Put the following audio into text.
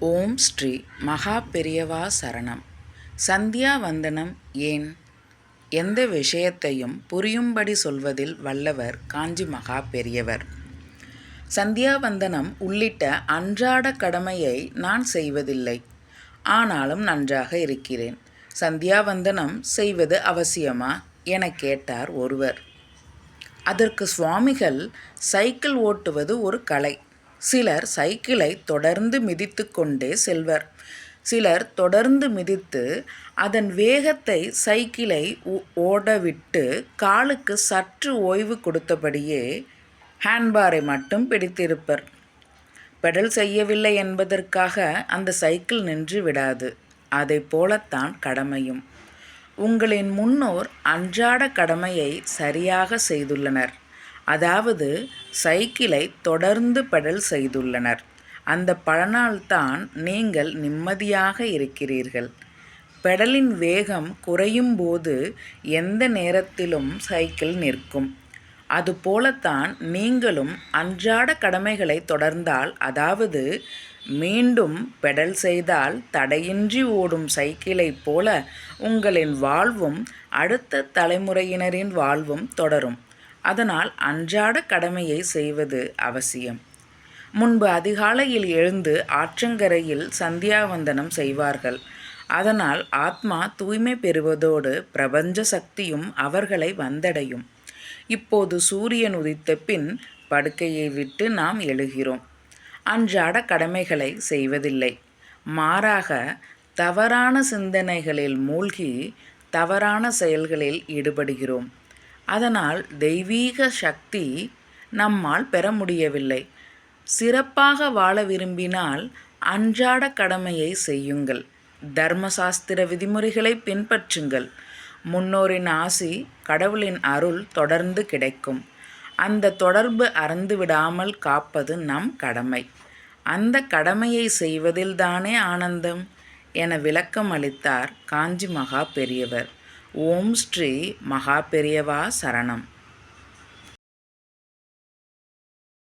ஓம் ஸ்ரீ மகா பெரியவா சரணம். சந்தியா வந்தனம் ஏன்? எந்த விஷயத்தையும் புரியும்படி சொல்வதில் வல்லவர் காஞ்சி மகா பெரியவர். சந்தியாவந்தனம் உள்ளிட்ட அன்றாட கடமையை நான் செய்வதில்லை. ஆனாலும் நன்றாக இருக்கிறேன். சந்தியாவந்தனம் செய்வது அவசியமா? என கேட்டார் ஒருவர். அதற்கு சுவாமிகள் சைக்கிள் ஓட்டுவது ஒரு கலை. சிலர் சைக்கிளை தொடர்ந்து மிதித்து கொண்டே செல்வர். சிலர் தொடர்ந்து மிதித்து அதன் வேகத்தை சைக்கிளை ஓடவிட்டு காலுக்கு சற்று ஓய்வு கொடுத்தபடியே ஹேண்ட்பாரை மட்டும் பிடித்திருப்பர். பெடல் செய்யவில்லை என்பதற்காக அந்த சைக்கிள் நின்று விடாது. அதை போலத்தான் கடமையும். உங்களின் முன்னோர் அன்றாட கடமையை சரியாக செய்துள்ளனர். அதாவது சைக்கிளை தொடர்ந்து பெடல் செய்துள்ளனர். அந்த பலனால்தான் நீங்கள் நிம்மதியாக இருக்கிறீர்கள். பெடலின் வேகம் குறையும் போது எந்த நேரத்திலும் சைக்கிள் நிற்கும். அதுபோலத்தான் நீங்களும் அன்றாட கடமைகளை தொடர்ந்தால் அதாவது மீண்டும் பெடல் செய்தால் தடையின்றி ஓடும் சைக்கிளைப் போல உங்களின் வாழ்வும் அடுத்த தலைமுறையினரின் வாழ்வும் தொடரும். அதனால் அன்றாட கடமையை செய்வது அவசியம். முன்பு அதிகாலையில் எழுந்து ஆற்றங்கரையில் சந்தியாவந்தனம் செய்வார்கள். அதனால் ஆத்மா தூய்மை பெறுவதோடு பிரபஞ்ச சக்தியும் அவர்களை வந்தடையும். இப்போது சூரியன் உதித்த பின் படுக்கையை விட்டு நாம் எழுகிறோம். அன்றாட கடமைகளை செய்வதில்லை. மாறாக தவறான சிந்தனைகளில் மூழ்கி தவறான செயல்களில் ஈடுபடுகிறோம். அதனால் தெய்வீக சக்தி நம்மால் பெற முடியவில்லை. சிறப்பாக வாழ விரும்பினால் அன்றாட கடமையை செய்யுங்கள். தர்மசாஸ்திர விதிமுறைகளை பின்பற்றுங்கள். முன்னோரின் ஆசி கடவுளின் அருள் தொடர்ந்து கிடைக்கும். அந்த தொடர்பு அறந்து விடாமல் காப்பது நம் கடமை. அந்த கடமையை செய்வதில்தானே ஆனந்தம்? என விளக்கம் அளித்தார் காஞ்சி மகா பெரியவர். ஓம் ஸ்ரீ மகா பெரியவா சரணம்.